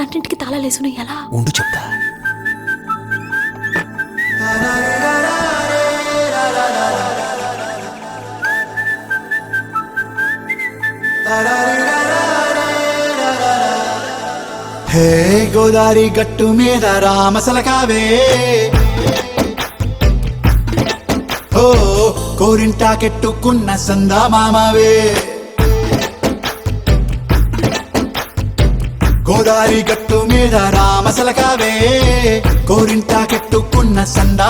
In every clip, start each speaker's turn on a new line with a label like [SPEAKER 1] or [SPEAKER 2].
[SPEAKER 1] తలుపులన్నింటికి తాళాలేసుకుని ఎలా?
[SPEAKER 2] ఉండు చెప్తా.
[SPEAKER 3] హే గోదారి గట్టు మీద రామసలకావే. ఓ కోరింటా కెట్టుకున్న సందా మామవే గోదారి గట్టు మీద రామసలకావే. గోరింటా కెట్టుకున్న సందా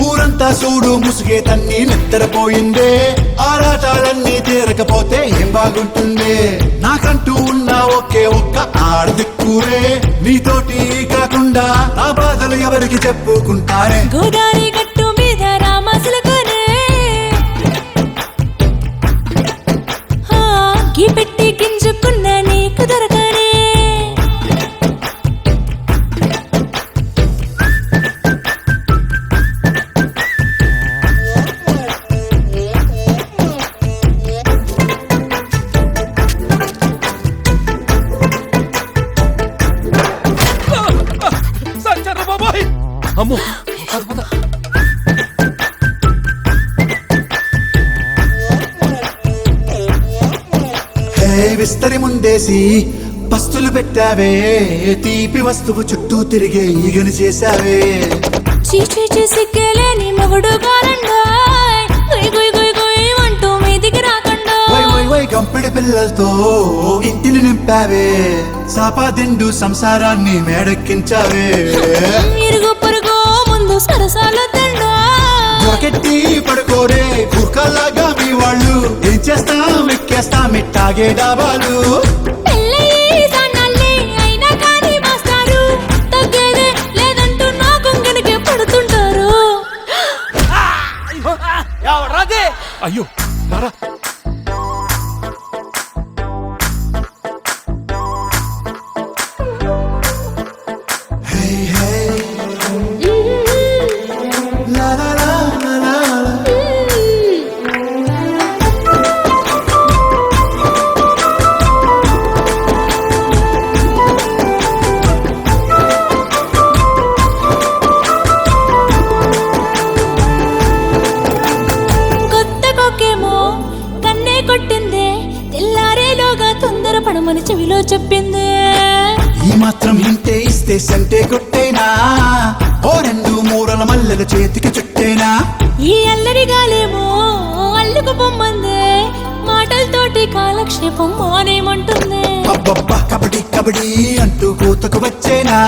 [SPEAKER 3] ఊరంతా చూడు ముసుగే తన్ని నిద్రపోయిందే ఆరాటాలన్నీ తీరకపోతే ఏం బాగుంటుందే? నాకంటూ ఉన్న ఒకే ఒక్క ఆడదిక్కురే నీతోటి కాకుండా నా బాధలు ఎవరికి చెప్పుకుంటారే?
[SPEAKER 1] గోదారి గట్టు మీద రామసలకానే. పెట్టి.
[SPEAKER 2] అమ్మో పద, పద.
[SPEAKER 3] హే విస్తరి ముందేసి పస్తులు పెట్టావే తీపి వస్తువు చుట్టూ తిరిగే ఈగను చేశావే.
[SPEAKER 1] చీచీ చేసి కేలేని మొగుడు
[SPEAKER 3] వై గంపెడి పిల్లలతో నింపావే సాపాదిండు సంసారాన్ని మేడెక్కించావే?
[SPEAKER 1] ఇరుగు పొరుగు ముందు సరసాలు
[SPEAKER 3] దొరకెట్టి పడుకోరే కుక్కలాగా మీ వాళ్ళు. ఏం చేస్తాం ఎక్కేస్తాం ఇట్టాగే డాబాలు
[SPEAKER 1] పెళ్ళయి సన్నాళ్ళే పడమని చెవిలో చెప్పిందే.
[SPEAKER 3] ఈ మాత్రం ఇంటే ఇస్తే సంటే కొట్టేనా? ఓ రెండు మూరల మల్లెల చేతికి చుట్టేనా?
[SPEAKER 1] ఈ అల్లరి గాలేమో అల్లుకు పొమ్మందే మాటలతోటి కాలక్షేపం మానేమంటుంది.
[SPEAKER 3] అబ్బబ్బా కబడ్డీ కబడ్డీ అంటూ కూతకు వచ్చేనా?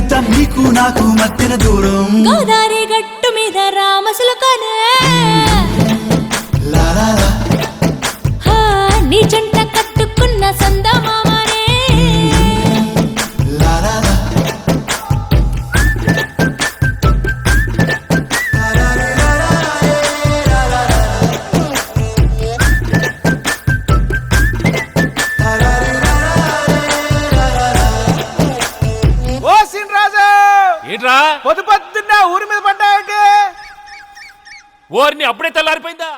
[SPEAKER 3] సరిపెద్ద నీకు నాకు మధ్యన దూరం.
[SPEAKER 1] గోదారి గట్టు మీద రామసులకనే.
[SPEAKER 3] లా లా.
[SPEAKER 2] ఏంట్రా?
[SPEAKER 4] పొద్దు పొద్దున్న ఊరి మీద పడ్డాయంటే
[SPEAKER 2] ఓర్ని అప్పుడే తెల్లారిపోయిందా?